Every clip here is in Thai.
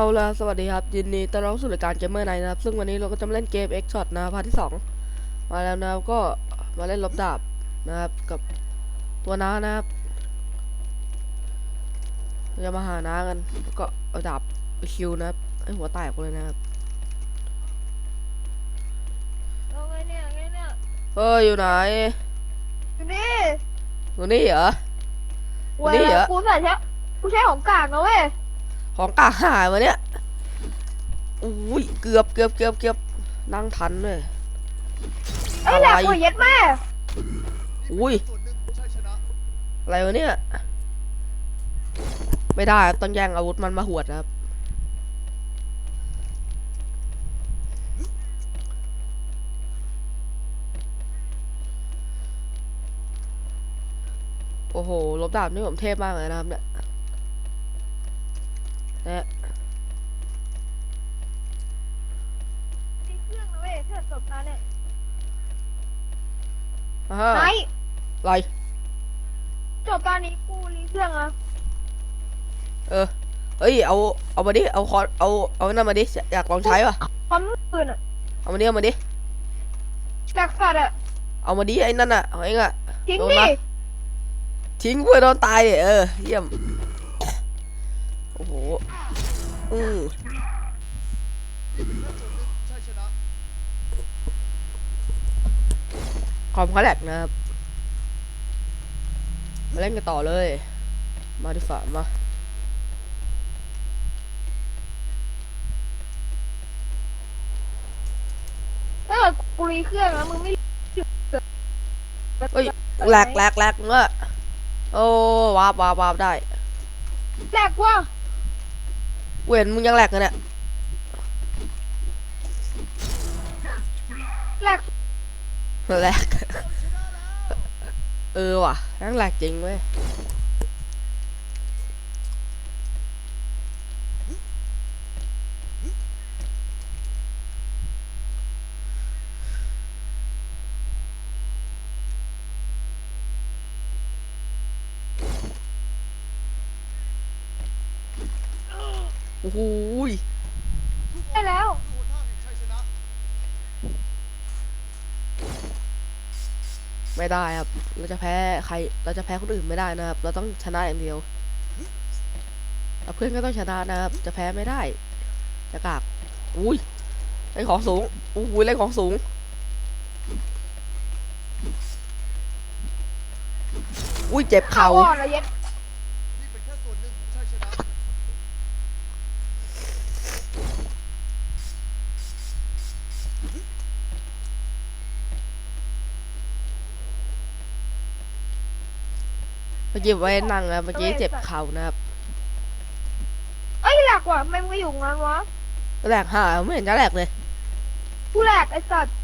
เอาละสวัสดีครับ ยินดีต้อนรับสู่รายการเกมเมอร์ไนนะครับ ซึ่งวันนี้เราก็จะมาเล่นเกม X Shot นะพาร์ทที่ 2 มาแล้วนะครับก็มาเล่นลบดาบนะครับ กับตัวน้านะครับเราจะมาหาน้ากันแล้วก็เอาดาบไปคิวนะครับให้หัวแตกเลยนะครับเอาไงเนี่ยไงเนี่ยเฮ้ยอยู่ไหนอยู่นี่อยู่นี่เหรอเว้ยนี่เหรอกูใส่ใช้กูใช้ของกลางนะเว้ย ของกลางหายวะเนี่ยอุ้ยเกือบเกือบเกือบเกือบนั่งทันเลยไอ้ยแหลกอะไรกูเย็ดแม่อุ้ยอะไรวะเนี่ย ไม่ได้ครับต้องแย่งอาวุธมันมาหวดนะครับ โอ้โหลบดาบนี่ผมเทพมากเลยนะครับเนี่ย เนี่ยมีเครื่องนะเว้ยถ้าจบมาเนี่ยอ่าฮะไหนอะไรจบตอนนี้กูรีเครื่องอะเออเฮ้ยเอาเอามาดิเอาคอร์สเอาเอานั่นมาดิอยากลองใช้ป่ะความมืดอะเอามาดิเอามาดิแหลกสัตว์อะเอามาดิไอ้นั่นอะเอาเองอะทิ้งโดนดิปะทิ้งเพื่อโดนตายดิเออเยี่ยมโอ้โหอือคอมเขาแหลกนะครับ มาเล่นกันต่อเลย มาดิฝ่ามาถ้าเกิดกูรีเครื่องแล้วมึงไม่เฮ้ยแหลกแหลกแหลกเมื่อโอ้วาบวาบวาบได้ แหลกว่ะ เว้นมึงยังแหลกกันเนี่ยแหลกแหลก เออว่ะแม่งแหลกจริงเว้ย โอ้โหยได้แล้ว ไม่ได้ครับ เราจะแพ้ใคร เราจะแพ้คนอื่นไม่ได้นะครับ เราต้องชนะอย่างเดียวแล้วเพื่อนก็ต้องชนะนะครับ จะแพ้ไม่ได้ จะกากอุ้ยเล่นของสูงอุ้ยเล่นของสูง อุ้ยเจ็บเข่า อ่อนอะเย็ด เมื่อกี้ไว้นั่งนะเมื่อกี้เจ็บเข่านะครับเอ้ยแหลกว่ะทำไมมึงไม่อยู่งั้นวะแหลกหาไม่เห็นจะแหลกเลย กูแหลกไอ้สัตว์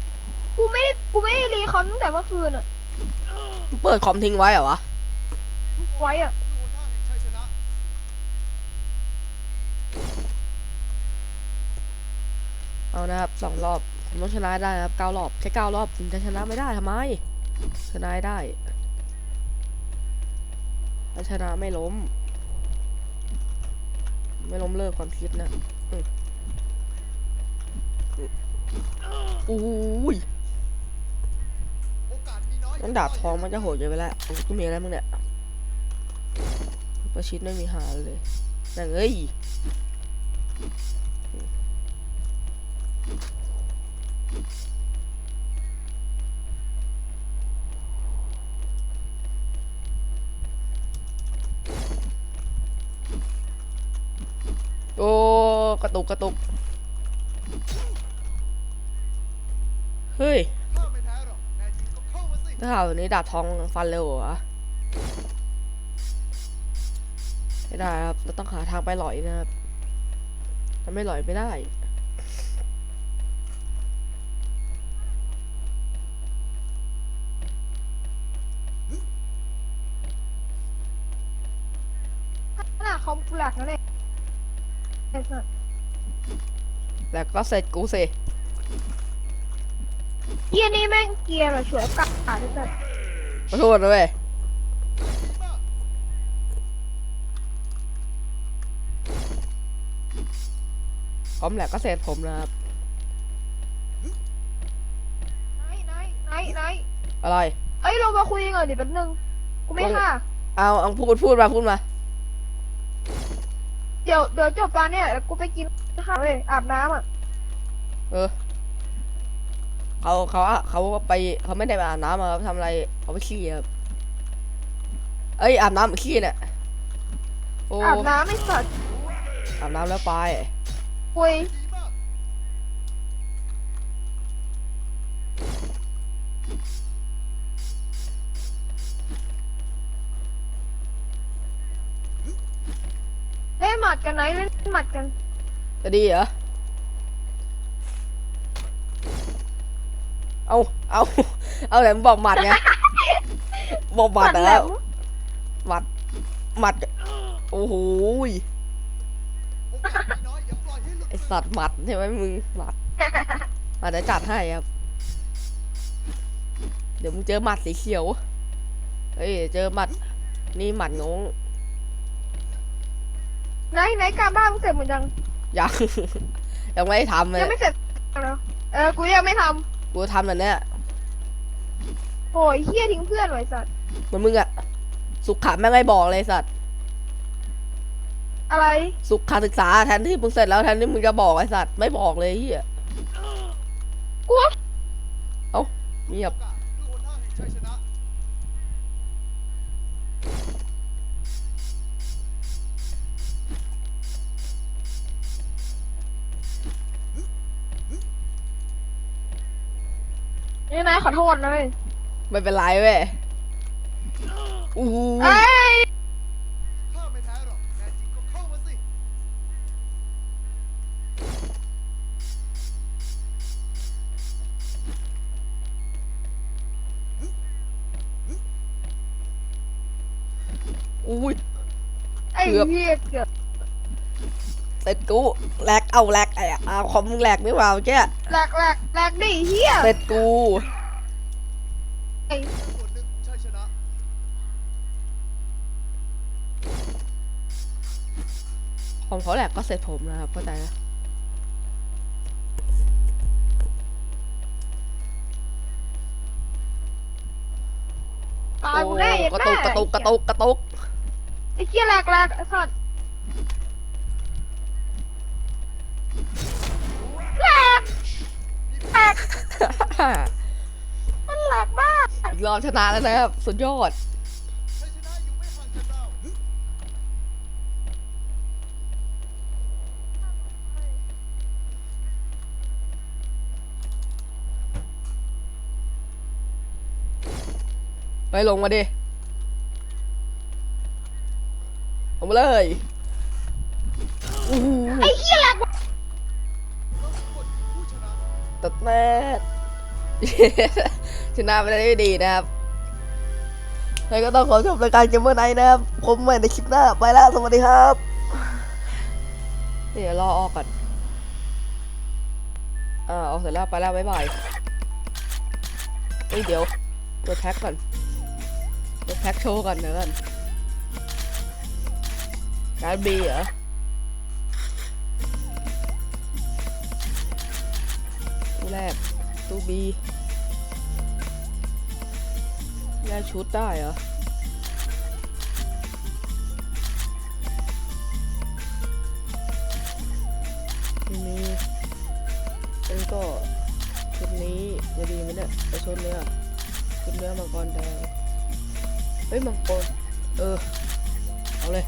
กูไม่ได้กูไม่ได้รีคอมตั้งแต่เมื่อคืนอะเปิดคอมทิ้งไว้เหรอวะไว้อะเอานะครับสองรอบผมต้องชนะให้ได้นะครับเก้ารอบแค่เก้ารอบผมจะชนะไม่ได้ทำไมชนะให้ได้ ถ้าชนะไม่ล้ม ไม่ล้มเลิกความคิดนะอืมอืมอุ้ยนั่นดาบทองมันจะโหดเยอะไปแล้วกูมีอะไรมึงเนี่ย ประชิดไม่มีหาเลยนั่งเอ้ย โอ้ กระตุกกระตุกเฮ้ยถ้าข่าวนี้ดาบทองฟันเร็วเหรอวะไม่ได้ครับ เราต้องหาทางไปหลอยนะครับถ้าไม่หลอยไม่ได้ ขนาดคอมกูแหลกนะเนี่ย ไอ้สัตว์แล้วก็เสร็จกูสิเฮียนี่แม่งเกียร์แบบฉวยกาดไอ้สัตว์ขอโทษนะเว้ยคอมแหลกก็เสร็จผมนะครับ ไหนไหนไหนไหนอะไร เอ้ยเรามาคุยกันก่อนดิแป๊บนึง กูไม่ฆ่าเอาเอาพูดพูดมาพูดมาเดี๋ยวเดี๋ยวจบตอนเนี้ยเดี๋ยวกูไปกินข้าวเลยอาบน้ำอะเออเขาเขาอะเขาไปเขาไม่ได้ไปอาบน้ำมาครับทำอะไรเขาไปขี้ครับเอ้ยอาบน้ำหรือขี้เนี่ยโอ้อาบน้ำไม่สัตว์อาบน้ำแล้วไปคุย มัดกันไหนเล่นหมัดกัน จะดีเหรอ เอาเอาเอาแต่มึงบอกหมัดไง บอกหมัดแหลแล้วมหมัด หมัด โอ้โหยไอสัตว์หมัดใช่ไหมมึง หมัดหมัดจะจัดให้ครับ เดี๋ยวมึงเจอหมัดสีเขียว เฮ้ย เจอหมัด นี่หมัดงง ไหนไหนการบ้านมึงเสร็จหมดยังยัง ยังไม่ได้ทำเลยัยงไม่เสร็จเหรอเออกูยังไม่ทกูทำแต่เนี้ยำโอ้ยเฮี้ยทิ้งเพื่อนไว้สัตว์เหมือนมึงอะสุขะแม่งไม่บอกเลยสัตว์อะไรสุขศึกษาแทนที่มึงเสร็จแล้วแทนที่มึงจะบอกไอ้สัตว์ไม่บอกเลยเฮียกูว่าเงียบ นี่นายขอโทษนะเว้ยไม่เป็นไรเว้ยอู้หูเอ้ยข้าไม่แท้หรอกแน่จริงก็เข้ามาสิ อุ้ย ไอ้เกือบเหี้ยเกือบ เสร็จกูแลกเอาแลกไอ้เอาคอมมึงแลกไม่ว่าแกแหลกแหลกแหลกดิเหี้ยเสร็จกูไอ้ส่วนหนึ่งของชัยชนะ คอมเขาแลกก็เสร็จผมนะครับเข้าใจนะตายกูแน่โอ้เย็ดกระแม่ตุกกระตุกกระตุกกระตุกไอ้เหี้ยแหลกแหลกไอ้สัตว์ กมันแหลกมากอีกรอบชนะแล้วนะครับ สุดยอด ไปลงมาดิ ลงมาเลยอู้ แม่ชนะไปได้ดีนะครับแล้วก็ต้องขอจบรายการเกมเมอร์ไนท์นะครับผมใหม่ในคลิปหน้า ไปแล้วสวัสดีครับ เดี๋ยวรอออกก่อน อ่าออกเสร็จแล้วไปแล้วบ๊ายบายเฮ้ยเดี๋ยวเปิดแพ็คก่อนเปิดแพ็คโชว์ก่อนเดี๋ยวก่อนการบีเหรอ ตู้แรก ตู้บีแลกชุดได้เหรอไม่มีอันนี้ก็ชุดนี้จะดีไหมเนี่ยไอชุดเนี้ยชุดเนื้อมังกรแดง เฮ้ย มังกร เออ เอาเลย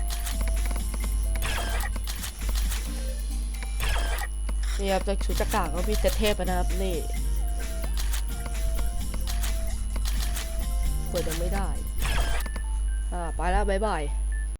นี่ครับจากชุดจักรากก็มีเซตเทพนะครับนี่เปิดยังไม่ได้ อ่า ไปแล้ว บ๊ายบาย